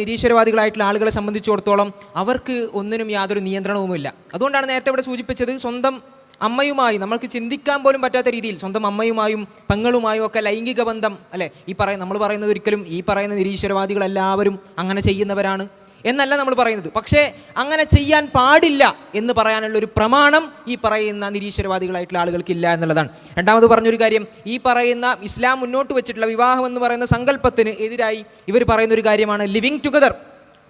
നിരീശ്വരവാദികളായിട്ടുള്ള ആളുകളെ സംബന്ധിച്ചിടത്തോളം അവർക്ക് ഒന്നിനും യാതൊരു നിയന്ത്രണവുമില്ല. അതുകൊണ്ടാണ് നേരത്തെ ഇവിടെ സൂചിപ്പിച്ചത് സ്വന്തം അമ്മയുമായി നമ്മൾക്ക് ചിന്തിക്കാൻ പോലും പറ്റാത്ത രീതിയിൽ സ്വന്തം അമ്മയുമായും പെങ്ങളുമായും ഒക്കെ ലൈംഗിക ബന്ധം അല്ലെ? ഈ പറയ നമ്മൾ പറയുന്നത് ഒരിക്കലും ഈ പറയുന്ന നിരീശ്വരവാദികൾ എല്ലാവരും അങ്ങനെ ചെയ്യുന്നവരാണ്. എന്നല്ല നമ്മൾ പറയുന്നത്. പക്ഷേ അങ്ങനെ ചെയ്യാൻ പാടില്ല എന്ന് പറയാനുള്ള ഒരു പ്രമാണം ഈ പറയുന്ന നിരീശ്വരവാദികളായിട്ടുള്ള ആളുകൾക്കില്ല എന്നുള്ളതാണ്. രണ്ടാമത് പറഞ്ഞൊരു കാര്യം ഈ പറയുന്ന ഇസ്ലാം മുന്നോട്ട് വെച്ചിട്ടുള്ള വിവാഹം എന്ന് പറയുന്ന സങ്കല്പത്തിന് എതിരായി ഇവർ പറയുന്ന ഒരു കാര്യമാണ് ലിവിങ് ടുഗദർ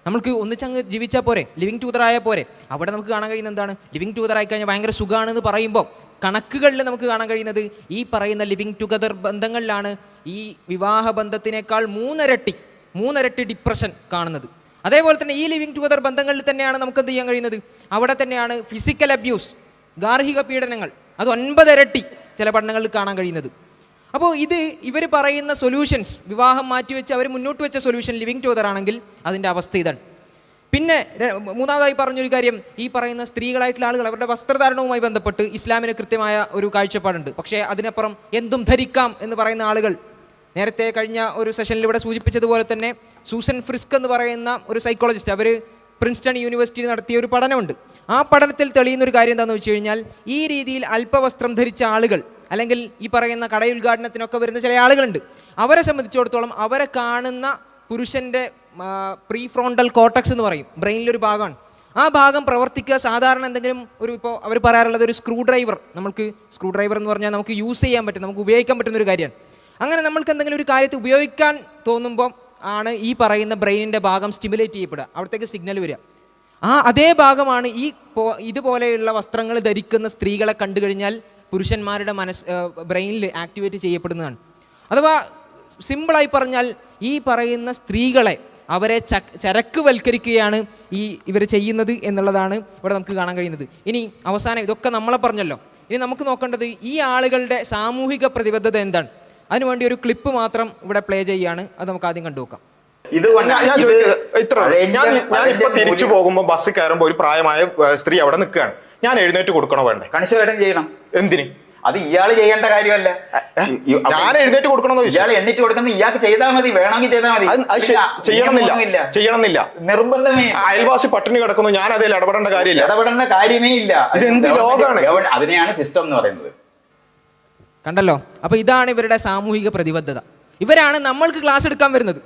നമുക്ക് ഒന്നിച്ചങ്ങ് ജീവിച്ചാൽ പോരെ ലിവിങ് ടുഗദർ ആയാൽ പോരെ. അവിടെ നമുക്ക് കാണാൻ കഴിയുന്നത് എന്താണ്? ലിവിങ് ടുഗദർ ആയി കഴിഞ്ഞാൽ ഭയങ്കര സുഖമാണെന്ന് പറയുമ്പോൾ കണക്കുകളിൽ നമുക്ക് കാണാൻ കഴിയുന്നത് ഈ പറയുന്ന ലിവിങ് ടുഗദർ ബന്ധങ്ങളിലാണ് ഈ വിവാഹ ബന്ധത്തിനേക്കാൾ മൂന്നരട്ടി മൂന്നരട്ടി ഡിപ്രഷൻ കാണുന്നത്. അതേപോലെ തന്നെ ഈ ലിവിങ് ടുഗദർ ബന്ധങ്ങളിൽ തന്നെയാണ് നമുക്ക് എന്ത് ചെയ്യാൻ കഴിയുന്നത്? അവിടെ തന്നെയാണ് ഫിസിക്കൽ അബ്യൂസ് ഗാർഹിക പീഡനങ്ങൾ അത് ഒൻപതരട്ടി ചില പഠനങ്ങളിൽ കാണാൻ കഴിയുന്നത്. അപ്പോൾ ഇത് ഇവർ പറയുന്ന സൊല്യൂഷൻസ് വിവാഹം മാറ്റിവെച്ച് അവർ മുന്നോട്ട് വെച്ച സൊല്യൂഷൻ ലിവിങ് ടുഗദർ ആണെങ്കിൽ അതിന്റെ അവസ്ഥ ഇതാണ്. പിന്നെ മൂന്നാമതായി പറഞ്ഞൊരു കാര്യം ഈ പറയുന്ന സ്ത്രീകളായിട്ടുള്ള ആളുകൾ അവരുടെ വസ്ത്രധാരണവുമായി ബന്ധപ്പെട്ട് ഇസ്ലാമിന് കൃത്യമായ ഒരു കാഴ്ചപ്പാടുണ്ട്. പക്ഷേ അതിനപ്പുറം എന്തും ധരിക്കാം എന്ന് പറയുന്ന ആളുകൾ നേരത്തെ കഴിഞ്ഞ ഒരു സെഷനിൽ ഇവിടെ സൂചിപ്പിച്ചതുപോലെ തന്നെ സൂസൻ ഫ്രിസ്ക് എന്ന് പറയുന്ന ഒരു സൈക്കോളജിസ്റ്റ് അവർ പ്രിൻസ്റ്റൺ യൂണിവേഴ്സിറ്റിയിൽ നടത്തിയ ഒരു പഠനമുണ്ട്. ആ പഠനത്തിൽ തെളിയുന്ന ഒരു കാര്യം എന്താണെന്ന് വെച്ച് കഴിഞ്ഞാൽ ഈ രീതിയിൽ അല്പവസ്ത്രം ധരിച്ച ആളുകൾ അല്ലെങ്കിൽ ഈ പറയുന്ന കടയുദ്ഘാടനത്തിനൊക്കെ വരുന്ന ചില ആളുകളുണ്ട്. അവരെ സംബന്ധിച്ചിടത്തോളം അവരെ കാണുന്ന പുരുഷന്റെ പ്രീ ഫ്രോണ്ടൽ കോട്ടക്സ് എന്ന് പറയും. ബ്രെയിനിലൊരു ഭാഗമാണ്. ആ ഭാഗം പ്രവർത്തിക്കുക സാധാരണ എന്തെങ്കിലും ഒരു ഇപ്പോൾ അവർ പറയാറുള്ളത് ഒരു സ്ക്രൂ ഡ്രൈവർ നമുക്ക് സ്ക്രൂ ഡ്രൈവർ എന്ന് പറഞ്ഞാൽ നമുക്ക് യൂസ് ചെയ്യാൻ പറ്റും നമുക്ക് ഉപയോഗിക്കാൻ പറ്റുന്ന ഒരു കാര്യമാണ്. അങ്ങനെ നമ്മൾക്ക് എന്തെങ്കിലും ഒരു കാര്യത്തെ ഉപയോഗിക്കാൻ തോന്നുമ്പോൾ ആണ് ഈ പറയുന്ന ബ്രെയിനിന്റെ ഭാഗം സ്റ്റിമുലേറ്റ് ചെയ്യപ്പെടുക. അവിടത്തേക്ക് സിഗ്നൽ വരിക. ആ അതേ ഭാഗമാണ് ഈ ഇതുപോലെയുള്ള വസ്ത്രങ്ങൾ ധരിക്കുന്ന സ്ത്രീകളെ കണ്ടു കഴിഞ്ഞാൽ പുരുഷന്മാരുടെ മനസ്സ് ബ്രെയിനിൽ ആക്ടിവേറ്റ് ചെയ്യപ്പെടുന്നതാണ്. അഥവാ സിമ്പിളായി പറഞ്ഞാൽ ഈ പറയുന്ന സ്ത്രീകളെ അവരെ ച- ചരക്കുവൽക്കരിക്കുകയാണ് ഈ ഇവർ ചെയ്യുന്നത് എന്നുള്ളതാണ് ഇവിടെ നമുക്ക് കാണാൻ കഴിയുന്നത്. ഇനി അവസാനം ഇതൊക്കെ നമ്മളെ പറഞ്ഞല്ലോ. ഇനി നമുക്ക് നോക്കേണ്ടത് ഈ ആളുകളുടെ സാമൂഹിക പ്രതിബദ്ധത എന്താണ്? അതിനുവേണ്ടി ഒരു ക്ലിപ്പ് മാത്രം ഇവിടെ പ്ലേ ചെയ്യാണ് അത് നമുക്ക് ആദ്യം കണ്ടു നോക്കാം. ഞാൻ ചോദിക്കുന്നത് ഇത്ര. ഞാൻ ഞാൻ ഇപ്പൊ തിരിച്ചു പോകുമ്പോൾ പോകുമ്പോ ബസ് കയറുമ്പോ ഒരു പ്രായമായ സ്ത്രീ അവിടെ നിൽക്കുകയാണ്. ഞാൻ എഴുന്നേറ്റ് കൊടുക്കണോ വേണ്ടേ? കണിശമായിട്ടും ചെയ്യണം. എന്തിന്? അത് ഇയാൾ ചെയ്യേണ്ട കാര്യമല്ല. ഞാൻ എഴുന്നേറ്റ് കൊടുക്കണമെന്ന് ഇയാൾ എണ്ണിട്ട് കൊടുക്കുന്ന ഇയാൾക്ക് ചെയ്താൽ മതി വേണമെങ്കിൽ ചെയ്താൽ മതി. ചെയ്യണമെന്നില്ല. ചെയ്യണമെന്നില്ല. നിർബന്ധമേ. അയൽവാസി പട്ടിണി കിടക്കുന്നു ഞാൻ അതിൽ ഇടപെടേണ്ട കാര്യമില്ല. ഇടപെടേണ്ട കാര്യമേ ഇല്ല. ഇത് എന്ത് ലോകമാണ് അതിനെയാണ് സിസ്റ്റം എന്ന് പറയുന്നത്. കണ്ടല്ലോ? അപ്പോൾ ഇതാണ് ഇവരുടെ സാമൂഹിക പ്രതിബദ്ധത. ഇവരാണ് നമ്മൾക്ക് ക്ലാസ് എടുക്കാൻ വരുന്നത്.